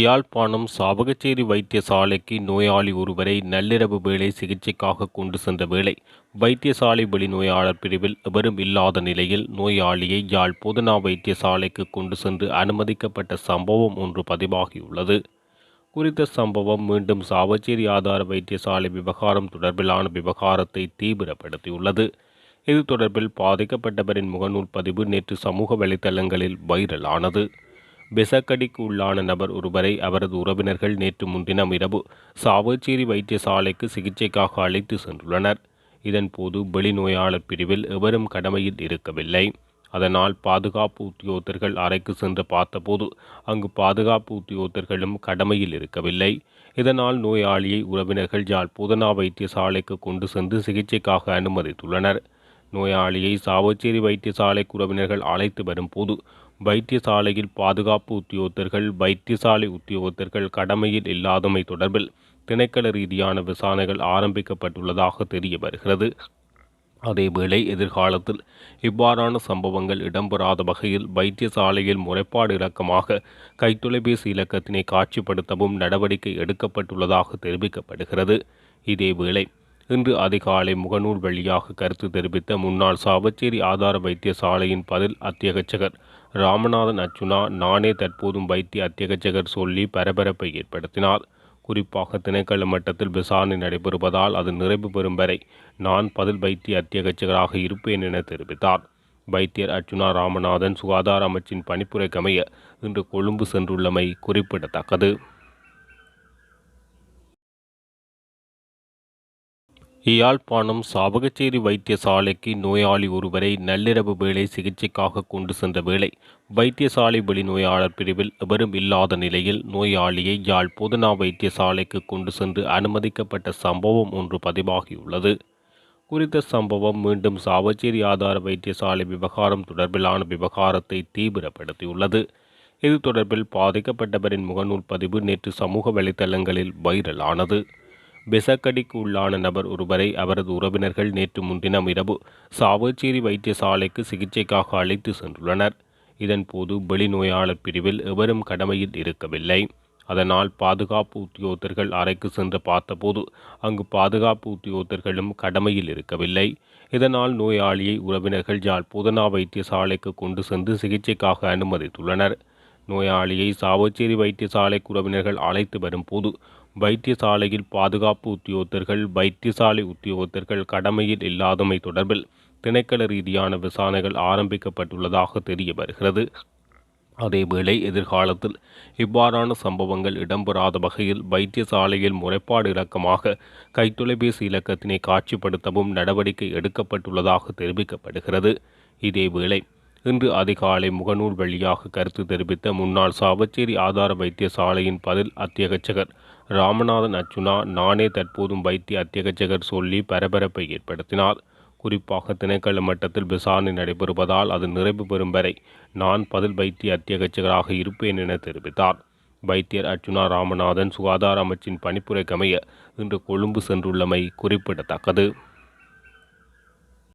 யாழ்ப்பாணம் சாவகச்சேரி வைத்தியசாலைக்கு நோயாளி ஒருவரை நள்ளிரவு வேளை சிகிச்சைக்காக கொண்டு சென்ற வேளை வைத்தியசாலை வெளிநோயாளர் பிரிவில் எவரும் இல்லாத நிலையில் நோயாளியை யாழ் பொதுனா வைத்தியசாலைக்கு கொண்டு சென்று அனுமதிக்கப்பட்ட சம்பவம் ஒன்று பதிவாகியுள்ளது. குறித்த சம்பவம் மீண்டும் சாவச்சேரி ஆதார வைத்தியசாலை விவகாரம் தொடர்பிலான விவகாரத்தை தீவிரப்படுத்தியுள்ளது. இது தொடர்பில் பாதிக்கப்பட்டவரின் முகநூல் பதிவு நேற்று சமூக வலைதளங்களில் வைரலானது. விசக்கடிக்கு உள்ளான நபர் ஒருவரை அவரது உறவினர்கள் நேற்று முன்தினம் இரவு சாவச்சேரி வைத்தியசாலைக்கு சிகிச்சைக்காக அழைத்து சென்றுள்ளனர். இதன்போது வெளிநோயாளர் பிரிவில் எவரும் கடமையில் இருக்கவில்லை. அதனால் பாதுகாப்பு உத்தியோகத்தர்கள் அறைக்கு சென்று பார்த்தபோது அங்கு பாதுகாப்பு உத்தியோகத்தர்களும் கடமையில் இருக்கவில்லை. இதனால் நோயாளியை உறவினர்கள் யாழ் புதனா வைத்தியசாலைக்கு கொண்டு சென்று சிகிச்சைக்காக அனுமதித்துள்ளனர். நோயாளியை சாவச்சேரி வைத்தியசாலை உறவினர்கள் அழைத்து வரும்போது வைத்தியசாலையில் பாதுகாப்பு உத்தியோகத்தர்கள் வைத்தியசாலை உத்தியோகத்தர்கள் கடமையில் இல்லாதமை தொடர்பில் திணைக்கள ரீதியான விசாரணைகள் ஆரம்பிக்கப்பட்டுள்ளதாக தெரிய வருகிறது. அதேவேளை எதிர்காலத்தில் இவ்வாறான சம்பவங்கள் இடம்பெறாத வகையில் வைத்தியசாலையில் முறைப்பாடு இலக்கமாக கைத்தொலைபேசி இலக்கத்தினை காட்சிப்படுத்தவும் நடவடிக்கை எடுக்கப்பட்டுள்ளதாக தெரிவிக்கப்படுகிறது. இதேவேளை இன்று அதிகாலை முகநூல் வழியாக கருத்து தெரிவித்த முன்னாள் சாவச்சேரி ஆதார வைத்தியசாலையின் பதில் அத்தியகச்சகர் ராமநாதன் அச்சுனா நானே தற்போதும் வைத்திய அத்தியகச்சகர் சொல்லி பரபரப்பை ஏற்படுத்தினார். குறிப்பாக திணைக்கள மட்டத்தில் விசாரணை நடைபெறுவதால் அது நிறைவு பெறும் வரை நான் பதில் வைத்திய அத்தியகச்சகராக இருப்பேன் என தெரிவித்தார். வைத்தியர் அர்ச்சுனா ராமநாதன் சுகாதார அமைச்சின் பணிப்புரைக்கமைய இன்று கொழும்பு சென்றுள்ளமை குறிப்பிடத்தக்கது. யாழ்ப்பாணம் சாவகச்சேரி வைத்தியசாலைக்கு நோயாளி ஒருவரை நள்ளிரவு வேளை சிகிச்சைக்காக கொண்டு சென்ற வேளை வைத்தியசாலை வெளிநோயாளர் பிரிவில் எவரும் இல்லாத நிலையில் நோயாளியை யாழ் பொதுனா வைத்தியசாலைக்கு கொண்டு சென்று அனுமதிக்கப்பட்ட சம்பவம் ஒன்று பதிவாகியுள்ளது. குறித்த சம்பவம் மீண்டும் சாவச்சேரி ஆதார வைத்தியசாலை விவகாரம் தொடர்பிலான விவகாரத்தை தீவிரப்படுத்தியுள்ளது. இது தொடர்பில் பாதிக்கப்பட்டவரின் முகநூல் பதிவு நேற்று சமூக வலைதளங்களில் வைரலானது. விசக்கடிக்கு உள்ளான நபர் ஒருவரை அவரது உறவினர்கள் நேற்று முன்தினம் இரவு சாவச்சேரி வைத்தியசாலைக்கு சிகிச்சைக்காக அழைத்து சென்றுள்ளனர். இதன்போது வெளிநோயாளர் பிரிவில் எவரும் கடமையில் இருக்கவில்லை. அதனால் பாதுகாப்பு உத்தியோகத்தர்கள் அறைக்கு சென்று பார்த்தபோது அங்கு பாதுகாப்பு உத்தியோகத்தர்களும் கடமையில் இருக்கவில்லை. இதனால் நோயாளியை உறவினர்கள் யாழ் புதனா வைத்தியசாலைக்கு கொண்டு சென்று சிகிச்சைக்காக அனுமதித்துள்ளனர். நோயாளியை சாவச்சேரி வைத்தியசாலைக்கு உறவினர்கள் அழைத்து வரும்போது வைத்தியசாலையில் பாதுகாப்பு உத்தியோகத்தர்கள் வைத்தியசாலை உத்தியோகத்தர்கள் கடமையில் இல்லாதமை தொடர்பில் திணைக்கள ரீதியான விசாரணைகள் ஆரம்பிக்கப்பட்டுள்ளதாக தெரிய வருகிறது. அதேவேளை எதிர்காலத்தில் இவ்வாறான சம்பவங்கள் இடம்பெறாத வகையில் வைத்தியசாலையில் முறைப்பாடு இலக்கமாக கைத்தொலைபேசி இலக்கத்தினை காட்சிப்படுத்தவும் நடவடிக்கை எடுக்கப்பட்டுள்ளதாக தெரிவிக்கப்படுகிறது. இதேவேளை இன்று அதிகாலை முகநூல் வழியாக கருத்து தெரிவித்த முன்னாள் சாவச்சேரி ஆதார வைத்தியசாலையின் பதில் அத்தியகச்சகர் ராமநாதன் அர்ஜுனா நானே தற்போதும் வைத்திய அத்தியகச்சகர் சொல்லி பரபரப்பை ஏற்படுத்தினார். குறிப்பாக திணைக்கள மட்டத்தில் விசாரணை நடைபெறுவதால் அது நிறைவு பெறும் வரை நான் பதில் வைத்திய அத்தியகச்சகராக இருப்பேன் என தெரிவித்தார். வைத்தியர் அர்ச்சுனா ராமநாதன் சுகாதார அமைச்சின் பணிப்புரைக்கமைய இன்று கொழும்பு சென்றுள்ளமை குறிப்பிடத்தக்கது.